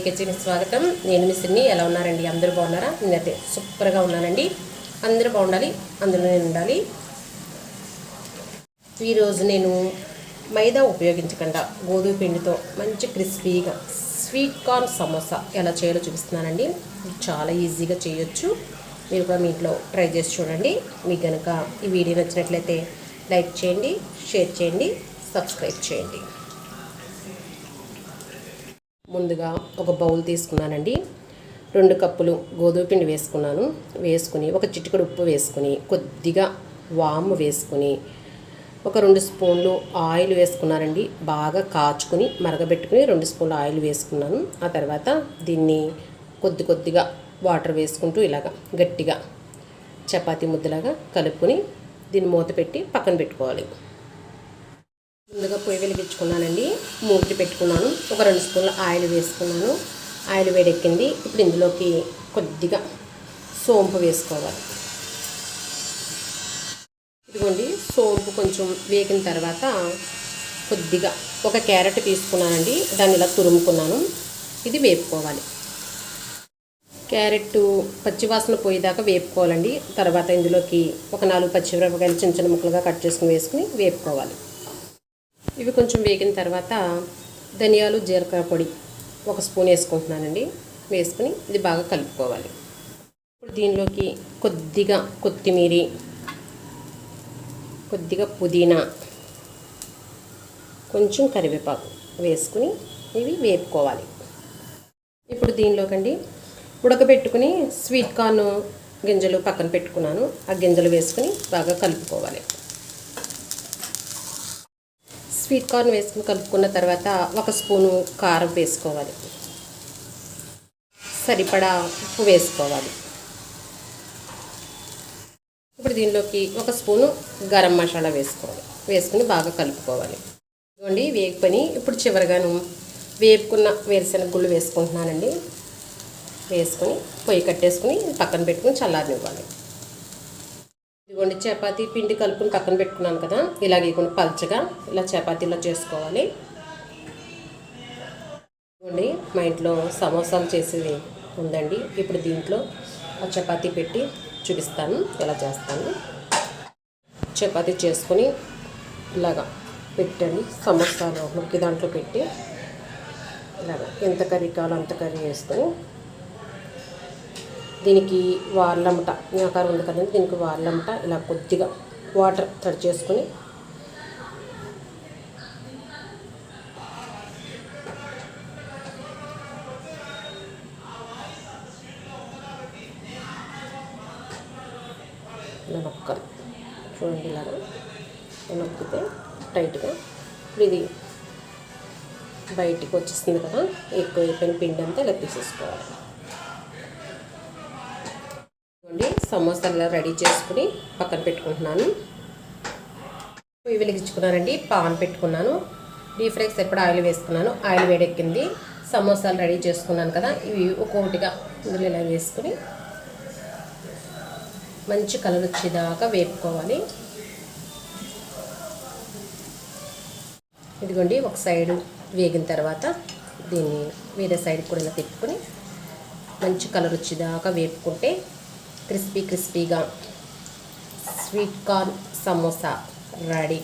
కిచెన్కి స్వాగతం. నేను మీ సిన్ని. ఎలా ఉన్నారండి? అందరూ బాగున్నారా? నేనైతే సూపర్గా ఉన్నానండి. అందరూ బాగుండాలి. అందులో నేను ఉండాలి. ఈరోజు నేను మైదా ఉపయోగించకుండా గోధుమ పిండితో మంచి క్రిస్పీగా స్వీట్ కార్న్ సమోసా ఎలా చేయాలో చూపిస్తున్నానండి. చాలా ఈజీగా చేయొచ్చు. మీరు కూడా మీ ఇంట్లో ట్రై చేసి చూడండి. మీకు కనుక ఈ వీడియో నచ్చినట్లయితే లైక్ చేయండి షేర్ చేయండి సబ్స్క్రైబ్ చేయండి. ముందుగా ఒక బౌల్ తీసుకున్నానండి. రెండు కప్పులు గోధుమ పిండి వేసుకున్నాను. వేసుకుని ఒక చిటికడు ఉప్పు వేసుకుని కొద్దిగా వాము వేసుకుని ఒక రెండు స్పూన్లు ఆయిల్ వేసుకున్నానండి. బాగా కాచుకుని మరగబెట్టుకుని రెండు స్పూన్లు ఆయిల్ వేసుకున్నాను. ఆ తర్వాత దీన్ని కొద్ది కొద్దిగా వాటర్ వేసుకుంటూ ఇలాగా గట్టిగా చపాతీ ముద్దలాగా కలుపుకొని దీన్ని మూత పెట్టి పక్కన పెట్టుకోవాలి. ముందుగా పొయ్యి వెలిగించుకున్నానండి. మూగిటి పెట్టుకున్నాను. ఒక రెండు స్పూన్ల ఆయిల్ వేసుకున్నాను. ఆయిల్ వేడెక్కింది. ఇప్పుడు ఇందులోకి కొద్దిగా సోంపు వేసుకోవాలి. ఇదిగోండి సోంపు కొంచెం వేగిన తర్వాత కొద్దిగా ఒక క్యారెట్ తీసుకున్నానండి. దాన్ని ఇలా తురుముకున్నాను. ఇది వేపుకోవాలి. క్యారెట్ పచ్చివాసన పోయేదాకా వేపుకోవాలండి. తర్వాత ఇందులోకి ఒక నాలుగు పచ్చిమిరపకాయలు చిన్న చిన్న ముక్కలుగా కట్ చేసుకుని వేసుకుని వేపుకోవాలి. ఇవి కొంచెం వేగిన తర్వాత ధనియాలు జీలకర్ర పొడి ఒక స్పూన్ వేసుకుంటున్నానండి. వేసుకుని ఇది బాగా కలుపుకోవాలి. ఇప్పుడు దీనిలోకి కొద్దిగా కొత్తిమీర కొద్దిగా పుదీనా కొంచెం కరివేపాకు వేసుకుని ఇవి వేపుకోవాలి. ఇప్పుడు దీనిలోకండి ఉడకబెట్టుకుని స్వీట్ కార్న్ గింజలు పక్కన పెట్టుకున్నాను. ఆ గింజలు వేసుకుని బాగా కలుపుకోవాలి. స్వీట్ కార్న్ వేసుకుని కలుపుకున్న తర్వాత ఒక స్పూను కారం వేసుకోవాలి. సరిపడా ఉప్పు వేసుకోవాలి. ఇప్పుడు దీనిలోకి ఒక స్పూను గరం మసాలా వేసుకోవాలి. వేసుకుని బాగా కలుపుకోవాలి. ఇదిగోండి వేపుకొని ఇప్పుడు చివరిగాను వేపుకున్న వేరుశెనగ గుళ్ళు వేసుకుంటున్నానండి. వేసుకొని పొయ్యి కట్టేసుకుని పక్కన పెట్టుకుని చల్లారనివ్వాలి. ఇదిగోండి చపాతీ పిండి కలుపుని పక్కన పెట్టుకున్నాను కదా ఇలాగ ఇవ్వండి పల్చగా ఇలా చపాతీలో చేసుకోవాలి. ఇదిగోండి మా ఇంట్లో సమోసాలు చేసేది ఉందండి. ఇప్పుడు దీంట్లో ఆ చపాతీ పెట్టి చూపిస్తాను ఎలా చేస్తాను. చపాతీ చేసుకొని ఇలాగా పెట్టండి సమోసాలు ముక్కి దాంట్లో పెట్టి ఇలాగ ఎంత కర్రీ కావాలో అంత కర్రీ వేసుకొని దీనికి వార్లమ్మట ఆకారం ఉంది కదండి దీనికి వార్లమ్మట ఇలా కొద్దిగా వాటర్ తడి చేసుకొని ఇలా నొక్కాలి చూడండి ఇలాగా. నొక్కితే టైట్గా ఇప్పుడు ఇది బయటికి వచ్చేస్తుంది కదా ఎక్కువ అయిపోయిన పిండి అంతా ఇలా తీసేసుకోవాలి. సమోసాలు రెడీ చేసుకుని పక్కన పెట్టుకుంటున్నాను. పొయ్యి వెలిగించుకున్నానండి పాన్ పెట్టుకున్నాను. డీప్ ఫ్రైకి సరిపడా ఆయిల్ వేసుకున్నాను. ఆయిల్ వేడెక్కింది. సమోసాలు రెడీ చేసుకున్నాను కదా ఇవి ఒక్కొక్కటిగా ఇందులో ఇలా వేసుకుని మంచి కలర్ వచ్చేదాకా వేపుకోవాలి. ఇదిగోండి ఒక సైడ్ వేగిన తర్వాత దీన్ని వేరే సైడ్ కూడా ఇలా తిప్పుకొని మంచి కలర్ వచ్చేదాకా వేపుకుంటే క్రిస్పీ క్రిస్పీగా స్వీట్ కార్న్ సమోసా రెడీ